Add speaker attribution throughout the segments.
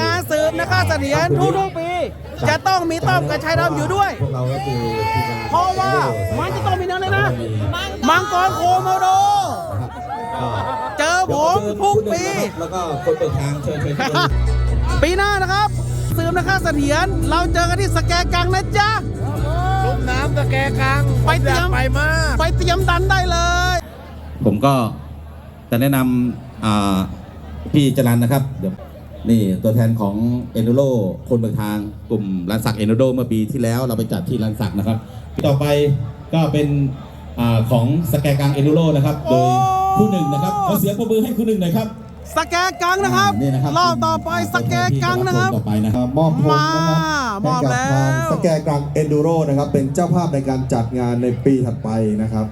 Speaker 1: งานสืบนะคะเสถียรทุกๆปี จะต้องมีต้อมกระชายดำอยู่ด้วย
Speaker 2: พวกเราก็คือทีมงาน
Speaker 1: เพราะว่ามันจะต้องมีนั่นเลยนะ มังกรโคโมโด เจอผมทุกปี
Speaker 2: แล้วก็คนเปิดทางเชิญเชิญเชิญ
Speaker 1: ปีหน้านะครับสืบนะคะเสถียรเราเจอกันที่สแกกังนะจ๊ะ
Speaker 3: ลุ่มน้ำตะแกกลาง
Speaker 1: ไปเตรียม
Speaker 3: ไปมาก
Speaker 1: ไปเตรียมดันได้เลย
Speaker 2: ผมก็จะแนะนำอ่า พี่จรันนะครับเดี๋ยวนี่ตัวแทนของเอนดูโรคนเบิกทางกลุ่มรันสักเอนดูโรเมื่อปีที่แล้วเราไปจัดที่รันสักนะครับ ต่อไปก็เป็นอาของสแกกังเอนดูโรนะครับ โดยคู่หนึ่งนะครับขอเสียงปรบมือให้คู่หนึ่งหน่อยครับ
Speaker 1: สแกกังนะครับ
Speaker 2: นี่นะครับ
Speaker 1: รอบต่อไปสแกกังนะครับ
Speaker 2: ต่อไปนะครับ
Speaker 4: มอบพง
Speaker 1: มา
Speaker 4: นะครับ
Speaker 1: มอบ
Speaker 4: ให้กับ
Speaker 1: แล้ว
Speaker 4: ทางสแกกรังเอนดูโรนะครับ เป็นเจ้าภาพในการจัดงานในปีถัดไปนะครับ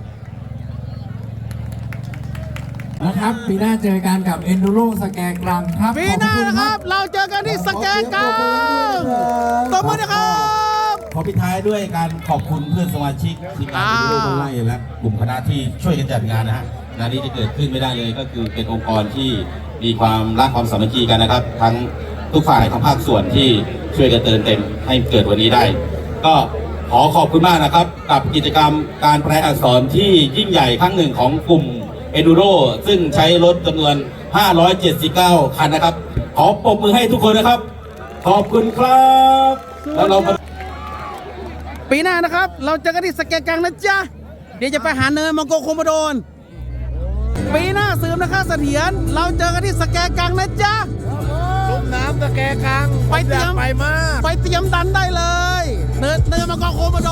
Speaker 5: นะครับปีหน้าเจอกันกับ Enduro สแกนกลางครับ
Speaker 1: ปีหน้านะครับ เราเจอกันที่สแกกังตบมือนะครับ
Speaker 2: ขอปิดท้ายด้วยการขอบคุณเพื่อนสมาชิกทีมงานดูโลกไล่และกลุ่มคณะที่ช่วยกันจัดงานนะฮะงานนี้จะเกิดขึ้นไม่ได้เลยก็คือเป็นองค์กรที่มีความรักความสามัคคีกันนะครับ ทั้งทุกฝ่ายทั้งภาคส่วนที่ช่วยกันเติมเต็มให้เกิดวันนี้ได้ ก็ขอขอบคุณมากนะครับ กับกิจกรรมการแปลอักษรที่ยิ่งใหญ่ครั้งหนึ่งของกลุ่ม เอดูโรซึ่งใช้รถจำนวน 579 คันนะครับ ขอปรบมือให้ทุกคนนะครับ ขอบคุณครับ แล้วเรามา
Speaker 1: ปีหน้านะครับ เราเจอกันที่สแกกังนะจ๊ะ เดี๋ยวจะไปหาเนินมังโกโคโมโดน ปีหน้าสืบนะคะเสถียรเราเจอกันที่สแกกังนะจ๊ะ
Speaker 3: ลุ่มน้ำตะแกกลาง
Speaker 1: ไปเตรียม
Speaker 3: ไปมาก
Speaker 1: ไปเตรียมดันได้เลย เนินเนินมังกรโคโมโด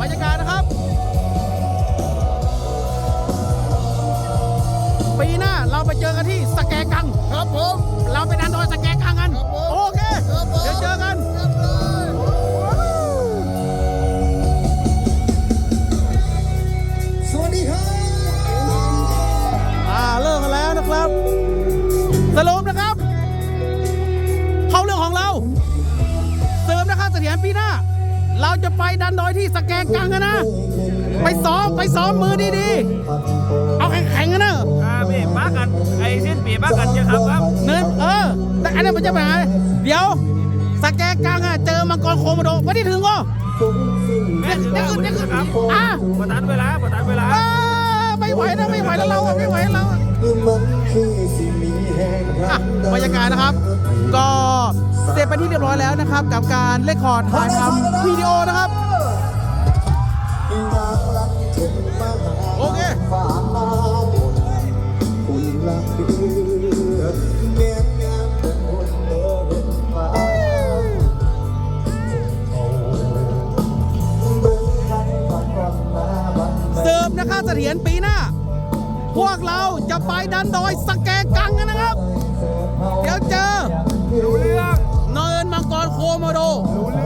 Speaker 1: บรรยากาศนะครับ ปีหน้าเราไปเจอกันที่สแกกัง ครับผม เราไปดันดอยสแกกังกัน โอเค เดี๋ยวเจอกัน
Speaker 4: สวัสดีครับ
Speaker 1: อ่าเลิกกันแล้วนะครับ สรุปนะครับ เข้าเรื่องของเรา เสริมนะครับเสถียรปีหน้าเรา จะไปดันดอยที่สแกนกลางกันนะ ไปซ้อมไปซ้อมมือดีๆ เอาแข็งๆกันนะ
Speaker 3: อ่าพี่ป้ากันไอ้สิ้นปีป้ากันเจอครับครับ
Speaker 1: เนินเออ แต่อันนั้นมันจะไปไหนเดี๋ยวสแกนกลางอะเจอมังกรโคโมโดไม่ได้ถึงก็
Speaker 3: แม่ถึง
Speaker 1: เดี๋
Speaker 3: แล้
Speaker 1: ยว
Speaker 3: ว
Speaker 1: ขึ้นเดี๋ยวขึ้น
Speaker 3: ครับ
Speaker 1: อะ
Speaker 3: ประทันเวลาประทันเวลา
Speaker 1: เออไม่ไหวนะไม่ไหวแล้วเราอะไม่ไหวแล้วเราอะ บรรยากาศนะครับ ก็เสร็จไปที่เรียบร้อยแล้วนะครับ กับการเลคคอร์ดถ่ายทำวิดีโอนะครับ โอเค
Speaker 4: เดือเมียนงามเป็นคนเดิมนะ
Speaker 1: ครับเสถียรปีหน้า พวกเราจะไปดันดอยสแกกังกันนะครับ เดี๋ยวเจอ
Speaker 3: รู้เรื่อง
Speaker 1: เนินมังกรโคโมโดเอง